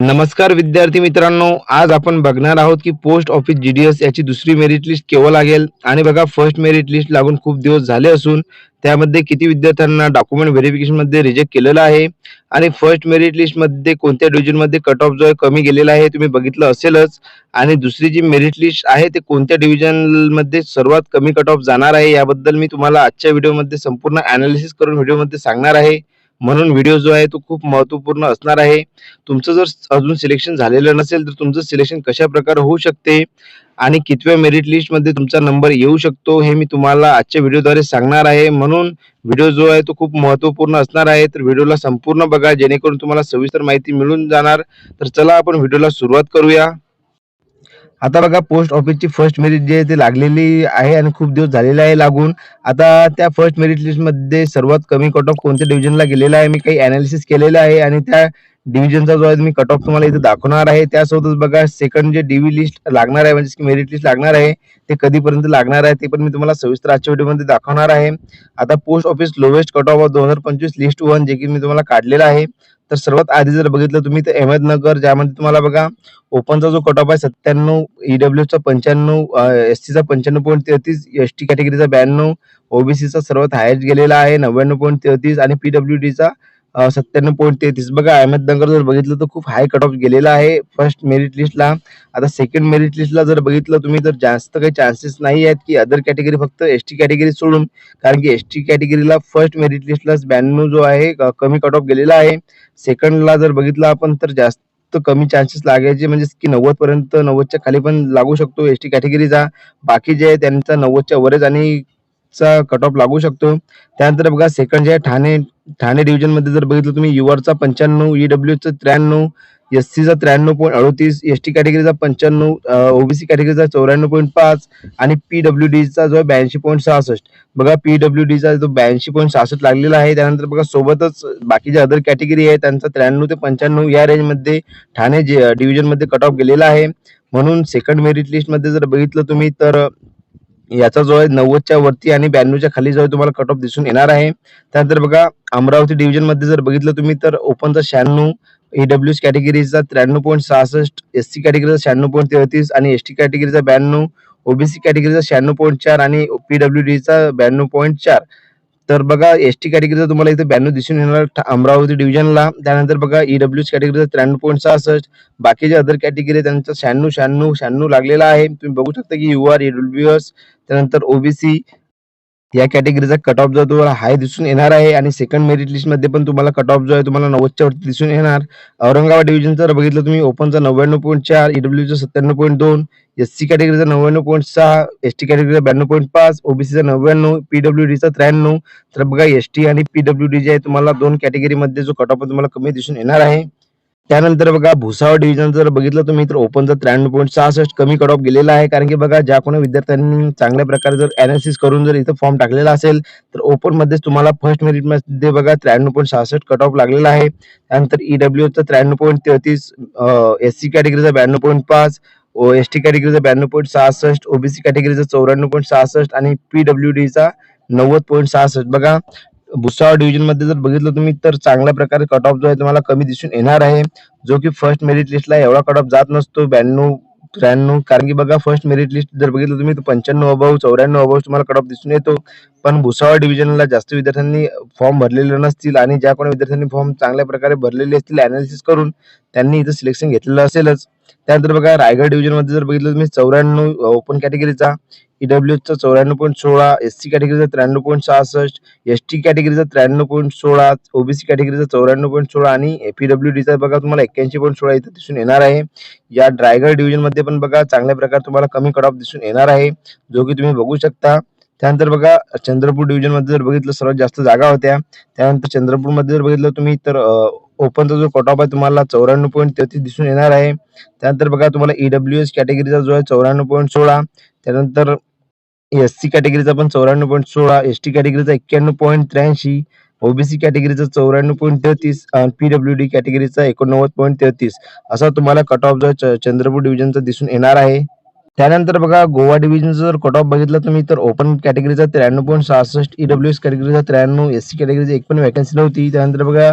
नमस्कार विद्यार्थी मित्रांनो आज आपण बघणार आहोत की post office G D S याची दुसरी मेरिट लिस्ट केव्हा लागेल? आणि बघा फर्स्ट मेरिट लिस्ट लागून खूप दिवस झाले असून त्यामध्ये किती विद्यार्थ्यांना डॉक्युमेंट व्हेरिफिकेशनमध्ये रिजेक्ट केलेलं आहे? आणि फर्स्ट मेरिट लिस्टमध्ये कोणत्या डिव्हिजनमध्ये कट ऑफ जो आहे कमी गेलेला आहे? तुम्ही बघितलं असेलच. आणि दुसरी जी मेरिट लिस्ट आहे ते कोणत्या डिव्हिजनमध्ये सर्वात कमी कट ऑफ जाणार आहे? याबद्दल मी तुम्हाला आजच्या व्हिडिओमध्ये संपूर्ण अनालिसिस करून व्हिडिओमध्ये सांगणार आहे. म्हणून व्हिडिओ जो आहे तो खूप महत्त्वपूर्ण असणार आहे. तुमचं जर अजून सिलेक्शन झालेलं नसेल तर तुमचं सिलेक्शन कशा प्रकारे होऊ शकते? आणि कितव्या मेरिट लिस्टमध्ये तुमचा नंबर येऊ शकतो हे मी तुम्हाला आजच्या व्हिडिओद्वारे सांगणार आहे. म्हणून व्हिडिओ जो आहे तो खूप महत्त्वपूर्ण असणार आहे. तर व्हिडिओला संपूर्ण बघा जेणेकरून तुम्हाला सविस्तर माहिती मिळून जाणार. तर चला आपण व्हिडिओला सुरुवात करूया. आता बघा पोस्ट ऑफिसची फर्स्ट मेरिट जी आहे ती लागलेली आहे आणि खूप दिवस झालेले आहे लागून. आता त्या फर्स्ट मेरिट लिस्टमध्ये सर्वात कमी कट ऑफ कोणत्या डिव्हिजनला गेलेला आहे? मी काही अनालिसिस केलेलं आहे आणि त्या डिव्हिजनचा जो आहे मी कट ऑफ तुम्हाला इथे दाखवणार आहे. त्यासोबतच बघा सेकंड जे डीव्ही लिस्ट लागणार आहे म्हणजे मेरिट लिस्ट लागणार आहे ते कधीपर्यंत लागणार आहे ते पण मी तुम्हाला सविस्तर आजच्या व्हिडिओमध्ये दाखवणार आहे. आता post office lowest cut off दोन हजार पंचवीस लिस्ट वन जे की मी तुम्हाला काढलेलं आहे. तर सर्वात आधी जर बघितलं तुम्ही तर अहमदनगर ज्यामध्ये तुम्हाला बघा ओपनचा जो कट ऑफ आहे सत्त्याण्णव ईडब्ल्यूचा पंच्याण्णव एस चा पंच्याण्णव पॉईंट तेहतीस एस टी कॅटेगरीचा ब्याण्णव ओबीसीचा सर्वात हायस्ट गेलेला आहे नव्याण्णव पॉईंट तेहतीस आणि पीडब्ल्यू डीचा सत्त्याण्णव पॉईंट तेहतीस. बघा अहमदनगर जर बघितलं तर खूप हाय कट ऑफ गेलेला आहे. फर्स्ट मेरिट लिस्टला आता सेकंड मेरिट लिस्टला जर बघितलं तुम्ही तर जास्त काही चान्सेस नाही आहेत की अदर कॅटेगरी फक्त एस टी कॅटेगरी सोडून. कारण की एस टी कॅटेगरीला फर्स्ट मेरिट लिस्टला ब्याण्णव जो आहे कमी कट ऑफ गेलेला आहे. सेकंडला जर बघितलं आपण तर जास्त कमी चान्सेस लागायचे. म्हणजे की नव्वद पर्यंत नव्वदच्या खाली पण लागू शकतो एस टी कॅटेगरीचा बाकी जे आहे त्यांचा नव्वदच्या वरच आणि चा कट ऑफ लागू शकतो. त्यानंतर बघा सेकंड जे आहे ठाणे ठाणे डिव्हिजनमध्ये जर बघितलं तुम्ही युआरचा पंच्याण्णव ईडब्ल्यूचा त्र्याण्णव एस सीचा त्र्याण्णव पॉईंट अडतीस एस टी कॅटेगरीचा पंच्याण्णव ओबीसी कॅटेगरीचा चौऱ्याण्णव पॉईंट पाच आणि पीडब्ल्यू डब्ल्यू डीचा जो आहे ब्याऐंशी पॉईंट सहासष्ट. बघा पीडब्ल्यू डब्ल्यू डीचा जो ब्याऐंशी पॉईंट सहासष्ट लागलेला आहे त्यानंतर बघा सोबतच बाकी जे अदर कॅटेगरी आहे त्यांचा त्र्याण्णव ते पंच्याण्णव या रेंजमध्ये ठाणे जे डिव्हिजनमध्ये कट ऑफ गेलेला आहे. म्हणून सेकंड मेरिट लिस्टमध्ये जर बघितलं तुम्ही तर याचा जो आहे नव्वदच्या वरती आणि ब्याण्णवच्या खाली जो आहे तुम्हाला कट ऑफ दिसून येणार आहे. त्यानंतर बघा अमरावती डिव्हिजनमध्ये जर बघितलं तुम्ही तर ओपनचा शहाण्णव ईडब्ल्यू कॅटेगरीचा त्र्याण्णव पॉईंट सहासष्ट एस सी कॅटेगरीचा शहाण्णव पॉईंट तेहतीस आणि एस टी कॅटेगरीचा ब्याण्णव ओबीसी कॅटेगरीचा शहाण्णव पॉईंट चार आणि पीडब्ल्यू डीचा ब्याण्णव पॉईंट चार. तर बघा एस टी कॅटेगरीचा तुम्हाला इथे ब्याण्णव दिसून येणार अमरावती डिव्हिजनला त्यानंतर बघा ईडब्ल्यू कॅटेगरीचा त्र्याण्णव पॉईंट सहासष्ट. बाकीचे अदर कॅटेगरी त्यांचा शहाण्णव शहाण्णव शहाण्णव लागलेला आहे. तुम्ही बघू शकता की U R E W S त्यानंतर ओबीसी या कॅटेगरीचा कट ऑफ जो आहे तुम्हाला हाय दिसून येणार आहे आणि सेकंड मेरिट लिस्टमध्ये पण तुम्हाला कट ऑफ जो आहे तुम्हाला नव्वदच्या वरती दिसून येणार. औरंगाबाद डिव्हिजन जर बघितलं तुम्ही ओपनचा नव्याण्णव पॉईंट चार ईडब्ल्यूचा सत्त्याण्णव पॉईंट दोन एस सी कॅटेगरीचा नव्याण्णव पॉईंट सहा एस टी कॅटेगरीचा ब्याण्णव पॉईंट पाच ओबीसीचा नव्याण्णव पीडब्ल्यू डीचा त्र्याण्णव. तर बघा एस टी आणि पीडब्ल्यू डी जे आहे तुम्हाला दोन कॅटेगरीमध्ये जो कट ऑफ तुम्हाला कमी दिसून येणार आहे. त्यानंतर बघा भुसावळ डिव्हिजन जर बघितलं तुम्ही तर ओपनचा त्र्याण्णव पॉईंट सहासष्ट कमी कट ऑफ गेलेला आहे. कारण की बघा ज्या कोणी विद्यार्थ्यांनी चांगल्या प्रकारे जर अनालिसिस करून जर इथं फॉर्म टाकलेला असेल तर ओपन मध्येच तुम्हाला फर्स्ट मेरिटमध्ये बघा त्र्याण्णव पॉईंट सहासष्ट कट ऑफ लागलेला आहे. त्यानंतर ईडब्ल्यूचा त्र्याण्णव पॉईंट तेहतीस एस सी कॅटेगरीचा ब्याण्णव पॉईंट पाच एस टी कॅटेगरीचा ब्याण्णव पॉईंट सहासष्ट ओबीसी कॅटेगरीचा चौऱ्याण्णव पॉईंट सहासष्ट आणि पीडब्ल्यू डीचा नव्वद पॉईंट सहासष्ट. बघा भुसावळ डिव्हिजनमध्ये जर बघितलं तुम्ही तर चांगल्या प्रकारे कट ऑफ जो आहे तुम्हाला कमी दिसून येणार आहे. जो की फर्स्ट मेरिट लिस्टला एवढा कट ऑफ जात नसतो. ब्याण्णव त्र्याण्णव कारण की बघा फर्स्ट मेरिट लिस्ट जर बघितलं तुम्ही तर पंच्याण्णव अभाव चौऱ्याण्णव अभाव तुम्हाला कट ऑफ दिसून येतो. पण भुसावळ डिव्हिजनला जास्त विद्यार्थ्यांनी फॉर्म भरलेले नसतील आणि ज्या कोणी विद्यार्थ्यांनी फॉर्म चांगल्या प्रकारे भरलेले असतील अनालिसिस करून त्यांनी इथं सिलेक्शन घेतलेलं असेलच. त्यानंतर बघा रायगड डिव्हिजनमध्ये जर बघितलं तुम्ही चौऱ्याण्णव ओपन कॅटेगरीचा ईडब्ल्यूचा चौऱ्याण्णव पॉईंट सोळा एस सी कॅटेगरीचा त्र्याण्णव पॉईंट सहासष्ट एस टी कॅटेगरीचा त्र्याण्णव पॉईंट सोळा ओबीसी कॅटेगरीचा चौऱ्याण्णव पॉईंट सोळा आणि पीडब्ल्यू डीचा बघा तुम्हाला एक्क्याऐंशी पॉईंट सोळा इथं दिसून येणार आहे. या ड्रायगड डिव्हिजनमध्ये पण बघा चांगल्या प्रकारे तुम्हाला कमी कट ऑफ दिसून येणार आहे जो की तुम्ही बघू शकता. त्यानंतर बघा चंद्रपूर डिव्हिजनमध्ये जर बघितलं सर्वात जास्त जागा होत्या. त्यानंतर चंद्रपूरमध्ये जर बघितलं तुम्ही तर ओपनचा जो कट ऑफ आहे तुम्हाला चौऱ्याण्णव पॉईंट तेहतीस दिसून येणार आहे. त्यानंतर बघा तुम्हाला ईडब्ल्यू एस कॅटेगरीचा जो आहे चौऱ्याण्णव पॉईंट सोळा. त्यानंतर एस सी कॅटेगरीचा पण चौऱ्याण्णव पॉईंट सोळा. एस टी कॅटेगरीचा एक्क्याण्णव पॉईंट त्र्याऐंशी. ओबीसी कॅटेगरीचा चौऱ्याण्णव पॉईंट तेहतीस आणि पीडब्ल्यू डी कॅटेगरीचा एकोणनव्वद पॉईंट तेहतीस. असा तुम्हाला कट ऑफ जो आहे च- चंद्रपूर डिव्हिजनचा दिसून येणार आहे. त्यानंतर बघा गोवा डिव्हिजनचा जर कट ऑफ बघितला तुम्ही तर ओपन कॅटेगरीचा त्र्याण्णव पॉईंट सहासष्ट ईडब्ल्यू एस कॅटेगरीचा त्र्याण्णव एस सी कॅटेगरीचा एक पण वॅकन्सी नव्हती. त्यानंतर बघा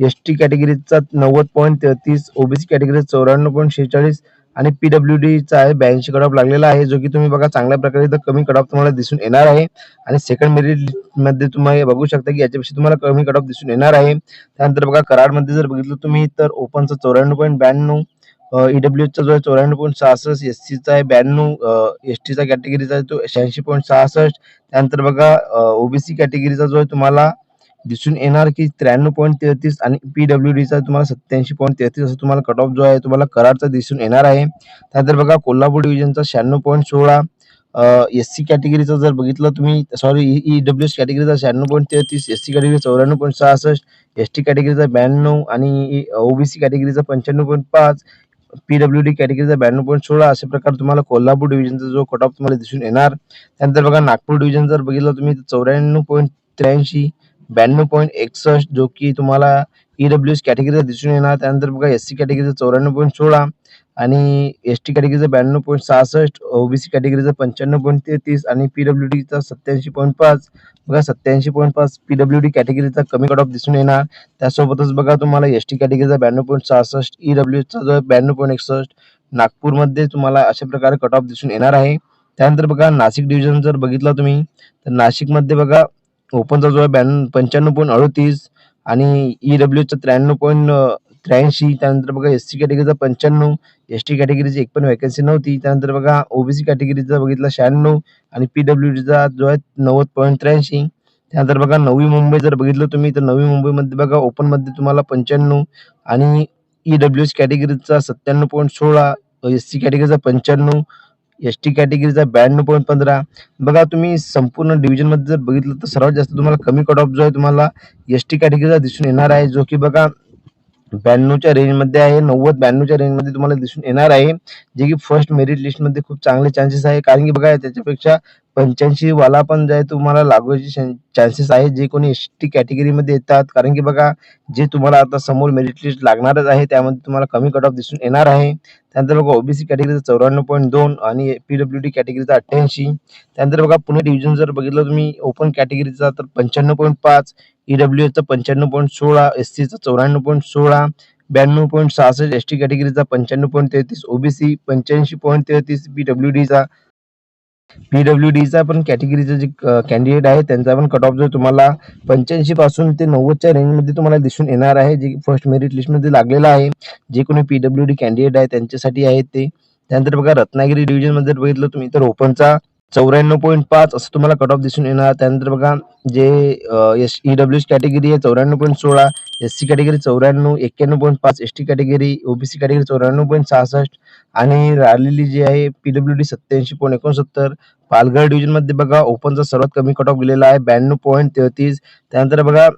एस टी कॅटेगरीचा नव्वद पॉईंट तेहतीस ओबीसी कॅटेगरीचा चौऱ्याण्णव पॉईंट शेहेचाळीस आणि पीडब्ल्यू डीचा आहे ब्याऐंशी कट ऑफ लागलेला आहे जो की तुम्ही बघा चांगल्या प्रकारे तर कमी कट ऑफ तुम्हाला दिसून येणार आहे. आणि सेकंड मेरिटमध्ये तुम्ही बघू शकता की याच्यापेक्षा तुम्हाला कमी कट ऑफ दिसून येणार आहे. त्यानंतर बघा कराडमध्ये जर बघितलं तुम्ही तर ओपनचं चौऱ्याण्णव पॉईंट ब्याण्णव ईडब्ल्यूचा जो आहे चौऱ्याण्णव पॉईंट सहासष्ट एस सीचा आहे ब्याण्णव एस टीचा कॅटेगरीचा आहे तो शहाऐंशी पॉईंट सहासष्ट. त्यानंतर बघा ओबीसी कॅटेगरीचा जो आहे तुम्हाला दिसून येणार की त्र्याण्णव पॉईंट तेहतीस आणि पीडब्ल्यू डीचा तुम्हाला सत्याऐंशी पॉईंट तेहतीस असं तुम्हाला कट ऑफ जो आहे तुम्हाला कराडचा दिसून येणार आहे. त्यानंतर बघा कोल्हापूर डिव्हिजनचा शहाण्णव पॉईंट सोळा. एस सी कॅटेगरीचा जर बघितलं तुम्ही सॉरी ई डब्ल्यू एस कॅटेगरीचा शहाण्णव पॉईंट तेहतीस एस सी कॅटेगरी चौऱ्याण्णव पॉईंट सहासष्ट एस टी कॅटेगरीचा ब्याण्णव आणि e, ओबीसी कॅटेगरीचा पंच्याण्णव पॉईंट पाच पीडब्ल्यूडी कॅटेगरीचा ब्याण्णव पॉईंट सोळा अशा प्रकारे तुम्हाला कोल्हापूर डिव्हिजनचा जो कट ऑफ तुम्हाला दिसून येणार. त्यानंतर बघा नागपूर डिव्हिजन जर बघितलं तुम्ही चौऱ्याण्णव पॉईंट त्र्याऐंशी ब्याण्णव पॉईंट एकसष्ट जो की तुम्हाला ईडब्ल्यू एस कॅटेगरीचा दिसून येणार. त्यानंतर बघा एस सी कॅटेगरीचा चौऱ्याण्णव पॉईंट सोळा आणि एस टी कॅटेगरीचा ब्याण्णव पॉईंट सहासष्ट ओबीसी कॅटेगरीचा पंच्याण्णव पॉईंट तेहतीस आणि पीडब्ल्यू डीचा सत्याऐंशी पॉईंट पाच. बघा सत्याऐंशी पॉईंट पाच पीडब्ल्यू डी कॅटेगरीचा कमी कट ऑफ दिसून येणार. त्यासोबतच बघा तुम्हाला एस टी कॅटेगरीचा ब्याण्णव पॉईंट सहासष्ट ई डब्ल्यूचा जो ब्याण्णव पॉईंट एकसष्ट. नागपूरमध्ये तुम्हाला अशा प्रकारे कट ऑफ दिसून येणार आहे. त्यानंतर बघा नाशिक डिव्हिजन जर बघितला तुम्ही तर नाशिकमध्ये बघा ओपनचा जो आहे ब्याण्णव पंच्याण्णव पॉईंट अडतीस. आणि ईडब्ल्यूचं त्र्याण्णव पॉईंट त्र्याऐंशी त्यानंतर बघा एस सी कॅटेगरीचा पंच्याण्णव एस टी कॅटेगरीची एक पण वॅकन्सी नव्हती. त्यानंतर बघा ओबीसी कॅटेगरीचा बघितला शहाण्णव आणि पी डब्ल्यू डीचा जो आहे नव्वद पॉईंट त्र्याऐंशी. त्यानंतर बघा नवी मुंबई जर बघितलं तुम्ही तर नवी मुंबईमध्ये बघा ओपनमध्ये तुम्हाला पंच्याण्णव आणि ईडब्ल्यू एस कॅटेगरीचा सत्त्याण्णव पॉईंट सोळा एस सी कॅटेगरीचा पंच्याण्णव. एस टी कॅटेगरीचा ब्याण्णव पॉईंट पंधरा. बघा तुम्ही संपूर्ण डिव्हिजनमध्ये जर बघितलं तर सर्वात जास्त तुम्हाला कमी कट ऑफ जो आहे तुम्हाला एस टी कॅटेगरीचा दिसून येणार आहे. जो की बघा ब्याण्णवच्या रेंजमध्ये आहे नव्वद ब्याण्णवच्या रेंजमध्ये तुम्हाला दिसून येणार आहे. जे की फर्स्ट मेरिट लिस्टमध्ये खूप चांगले चान्सेस आहे. कारण की बघा त्याच्यापेक्षा पंच्याऐंशी वाला पण जे तुम्हाला लागूचे चान्सेस आहे जे कोणी एस टी कॅटेगरीमध्ये येतात कारण की बघा जे तुम्हाला आता समोर मेरिट लिस्ट लागणारच आहे त्यामध्ये तुम्हाला कमी कट ऑफ दिसून येणार आहे. त्यानंतर बघा ओबीसी कॅटेगरीचा चौऱ्याण्णव पॉईंट दोन आणि पी डब्ल्यू डी कॅटेगरीचा अठ्ठ्याऐंशी. त्यानंतर बघा पुणे डिव्हिजन जर बघितलं तुम्ही ओपन कॅटेगरीचा तर पंच्याण्णव पॉईंट पाच ईडब्ल्यू एसचा पंच्याण्णव पॉईंट सोळा एस सीचा चौऱ्याण्णव पॉईंट सोळा ब्याण्णव पॉईंट सहासष्ट एस टी कॅटेगरीचा पंच्याण्णव पॉईंट तेहतीस ओबीसी पंच्याऐंशी पॉईंट तेहतीस पी डब्ल्यू डीचा पीडब्ल्यू डीचा पण कॅटेगरीचा जे कॅन्डिडेट आहे त्यांचा पण कट ऑफ जो तुम्हाला पंच्याऐंशी पासून ते नव्वदच्या रेंजमध्ये तुम्हाला दिसून येणार आहे जे फर्स्ट मेरिट लिस्टमध्ये लागलेलं आहे. जे कोणी पीडब्ल्यू डी कॅन्डिडेट आहे त्यांच्यासाठी आहे ते. त्यानंतर बघा रत्नागिरी डिव्हिजनमध्ये बघितलं तुम्ही तर ओपनचा चौऱ्याण्णव पॉईंट पाच असं तुम्हाला कट ऑफ दिसून येणार. त्यानंतर बघा जे एस ई डब्ल्यू कॅटेगरी आहे चौऱ्याण्णव पॉईंट सोळा एस सी कॅटेगरी चौऱ्याण्णव एक्क्याण्णव पॉईंट पाच S T category OBC category चौऱ्याण्णव पॉईंट सहासष्ट आणि राहिलेली जी आहे पीडब्ल्यू डी सत्याऐंशी पॉईंट एकोणसत्तर. पालघर डिव्हिजनमध्ये बघा ओपनचा सर्वात कमी कट ऑफ गेलेला आहे ब्याण्णव पॉईंट तेहतीस. त्यानंतर बघा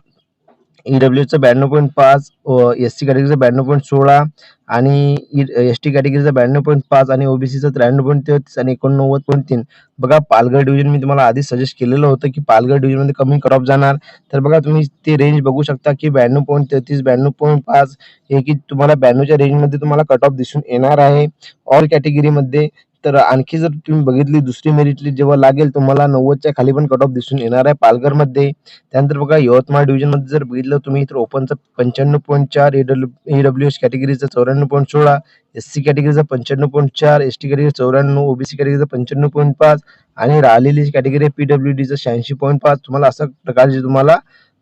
ईडब्ल्यूचं ब्याण्णव पॉईंट पाच एस सी कॅटेगरीचं ब्याण्णव पॉईंट सोळा आणि एस टी कॅटेगरीचा ब्याण्णव पॉईंट पाच आणि ओबीसीचं त्र्याण्णव पॉईंट तेहतीस आणि एकोणनव्वद पॉईंट तीन. बघा पालघर डिव्हिजन मी तुम्हाला आधी सजेस्ट केलेलं होतं की पालघर डिव्हिजनमध्ये कमी कट ऑफ जाणार. तर बघा तुम्ही ते रेंज बघू शकता की ब्याण्णव पॉईंट तेहतीस ब्याण्णव पॉईंट पाच हे की तुम्हाला ब्याण्णवच्या रेंजमध्ये तुम्हाला कट ऑफ दिसून येणार आहे. ऑल कॅटेगरीमध्ये तर आणखी जर तुम्ही बघितली दुसरी मेरिट लिस्ट जेव्हा लागेल तुम्हाला नव्वदच्या खाली पण कट ऑफ दिसून येणार आहे पालघरमध्ये. त्यानंतर बघा यवतमाळ डिव्हिजनमध्ये जर बघितलं तुम्ही तर ओपनचं पंच्याण्णव पॉईंट चार एडब्ल्यू डब्ल्यू एस कॅटेगरीचं चौऱ्याण्णव पॉईंट सोळा एस सी कॅटेगरीचा पंच्याण्णव पॉईंट चार एस टी कॅटेगरी चौऱ्याण्णव ओबीसी कॅटेगरीचा पंच्याण्णव पॉईंट पाच आणि राहिलेली कॅटेगरी पीडब्ल्यू डीचं शहाऐंशी पॉईंट पाच. तुम्हाला अशा प्रकारचे तुम्हाला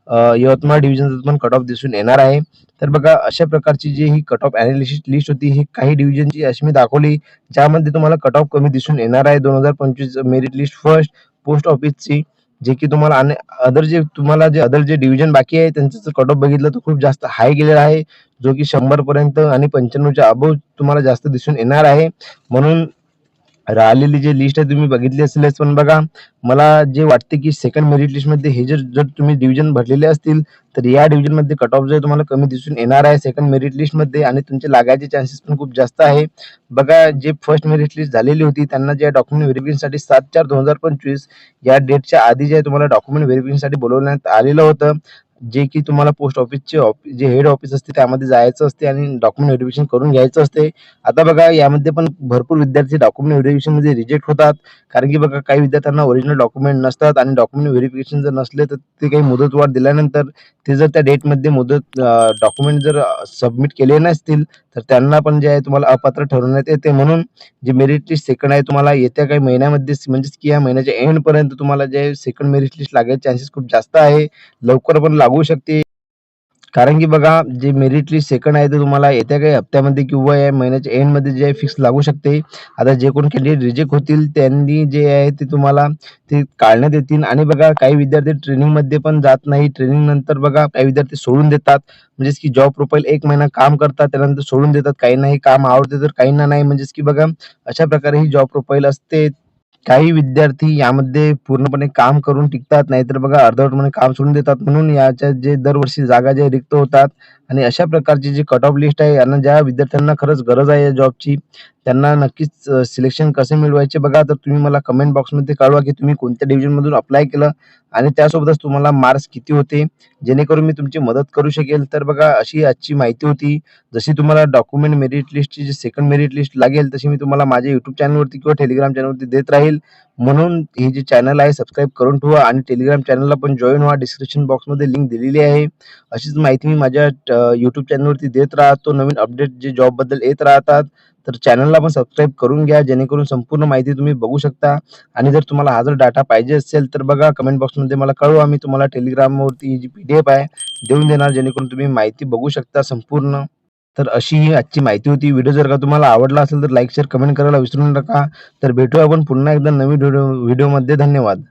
यवतमाळ डिव्हिजनचा पण कट ऑफ दिसून येणार आहे. तर बघा अशा प्रकारची जी ही कट ऑफ अनालिसिस लिस्ट होती ही काही डिव्हिजनची अशी मी दाखवली ज्यामध्ये तुम्हाला कट ऑफ कमी दिसून येणार आहे. दोन हजार पंचवीस मेरिट लिस्ट फर्स्ट पोस्ट ऑफिसची जे की तुम्हाला अदर जे तुम्हाला जे अदर जे डिव्हिजन बाकी आहे त्यांचं कट ऑफ बघितलं तर खूप जास्त हाय गेलेला आहे जो की शंभर पर्यंत आणि पंच्याण्णवच्या अबोव तुम्हाला जास्त दिसून येणार आहे. म्हणून राहिलेली जी लिस्ट आहे तुम्ही बघितली असेलच. पण बघा मला जे वाटते की सेकंड मेरिट लिस्टमध्ये हे जर जर तुम्ही डिव्हिजन भरलेले असतील तर या डिव्हिजनमध्ये कट ऑफ जो तुम्हाला कमी दिसून येणार आहे सेकंड मेरिट लिस्टमध्ये आणि तुमचे लागायचे चान्सेस पण खूप जास्त आहे. बघा जे फर्स्ट मेरिट लिस्ट झालेली होती त्यांना जे डॉक्युमेंट व्हेरिफिकेशनसाठी सात चार दोन हजार पंचवीस या डेटच्या आधी जे तुम्हाला डॉक्युमेंट व्हेरिफिकेशनसाठी बोलवण्यात आलेलं होतं जे की तुम्हाला पोस्ट ऑफिसचे ऑफिस जे हेड ऑफिस असते त्यामध्ये जायचं असते आणि डॉक्युमेंट व्हेरिफिकेशन करून घ्यायचं असते. आता बघा यामध्ये पण भरपूर विद्यार्थी डॉक्युमेंट व्हेरिफिकेशनमध्ये रिजेक्ट होतात. कारण की बघा काही विद्यार्थ्यांना ओरिजिनल डॉक्युमेंट नसतात आणि डॉक्युमेंट व्हेरिफिकेशन जर नसले तर ते काही मुदतवाढ दिल्यानंतर ते जर त्या डेटमध्ये मुदत डॉक्युमेंट जर सबमिट केले नसतील तर त्यांना पण जे आहे तुम्हाला अपात्र ठरवण्यात येते. म्हणून जे मेरिट लिस्ट सेकंड आहे तुम्हाला येत्या काही महिन्यामध्ये म्हणजेच की या महिन्याच्या एंडपर्यंत तुम्हाला जे सेकंड मेरिट लिस्ट लागायचे चान्सेस खूप जास्त आहे. लवकर पण लागू शकते. कारण की बघा जे मेरिट लिस्ट सेकंड आहे ते तुम्हाला येत्या काही हप्त्यामध्ये किंवा या महिन्याच्या एंडमध्ये जे आहे फिक्स लागू शकते. आता जे कोण कॅन्डिडेट रिजेक्ट होतील त्यांनी जे आहे ते तुम्हाला ते काढण्यात येतील आणि बघा काही विद्यार्थी ट्रेनिंगमध्ये पण जात नाही. ट्रेनिंग नंतर बघा काही विद्यार्थी सोडून देतात. म्हणजेच की जॉब प्रोफाइल एक महिना काम करतात त्यानंतर सोडून देतात. काहींना हे काम आवडते तर काहींना नाही. म्हणजेच की बघा अशा प्रकारे ही जॉब प्रोफाइल असते. काही विद्यार्थी यामध्ये पूर्णपणे काम करून टिकतात. नाहीतर बघा अर्धवटपणे काम सोडून देतात. म्हणून याच्या जे दरवर्षी जागा जे रिक्त होतात आणि अशा प्रकारची जी कट ऑफ लिस्ट आहे यांना ज्या विद्यार्थ्यांना खरंच गरज आहे या जॉबची त्यांना नक्कीच सिलेक्शन कसे मिळवायचे बघा तर तुम्ही मला कमेंट बॉक्समध्ये कळवा की तुम्ही कोणत्या डिव्हिजनमधून अप्लाय केलं आणि त्यासोबतच तुम्हाला मार्क्स किती होते जेणेकरून मी तुमची मदत करू शकेल. तर बघा अशी आजची माहिती होती. जशी तुम्हाला डॉक्युमेंट मेरिट लिस्टची जी सेकंड मेरिट लिस्ट लागेल तशी मी तुम्हाला माझ्या यूट्यूब चॅनलवरती किंवा टेलिग्राम चॅनलवरती देत राहील. म्हणून हे जे चॅनल आहे सबस्क्राईब करून ठेवा आणि टेलिग्राम चॅनलला पण जॉईन व्हा. डिस्क्रिप्शन बॉक्समध्ये लिंक दिलेली आहे. अशीच माहिती मी माझ्या यूट्यूब चॅनलवरती देत राहतो. नवीन अपडेट जे जॉबबद्दल येत राहतात. तर चॅनलला पण सबस्क्राईब करून घ्या जेणेकरून संपूर्ण माहिती तुम्ही बघू शकता आणि जर तुम्हाला हा जर डाटा पाहिजे असेल तर बघा कमेंट बॉक्समध्ये मला कळवा. मी तुम्हाला टेलिग्रामवरती जी पी-डी-एफ आहे देऊन देणार जेणेकरून तुम्ही माहिती बघू शकता संपूर्ण. तर अशी ही आजची माहिती होती. व्हिडिओ जर का तुम्हाला आवडला असेल तर लाईक, शेअर, कमेंट करायला विसरू नका. तर भेटू आपण पुन्हा एकदा नवीन व्हिडिओ व्हिडिओमध्ये. धन्यवाद.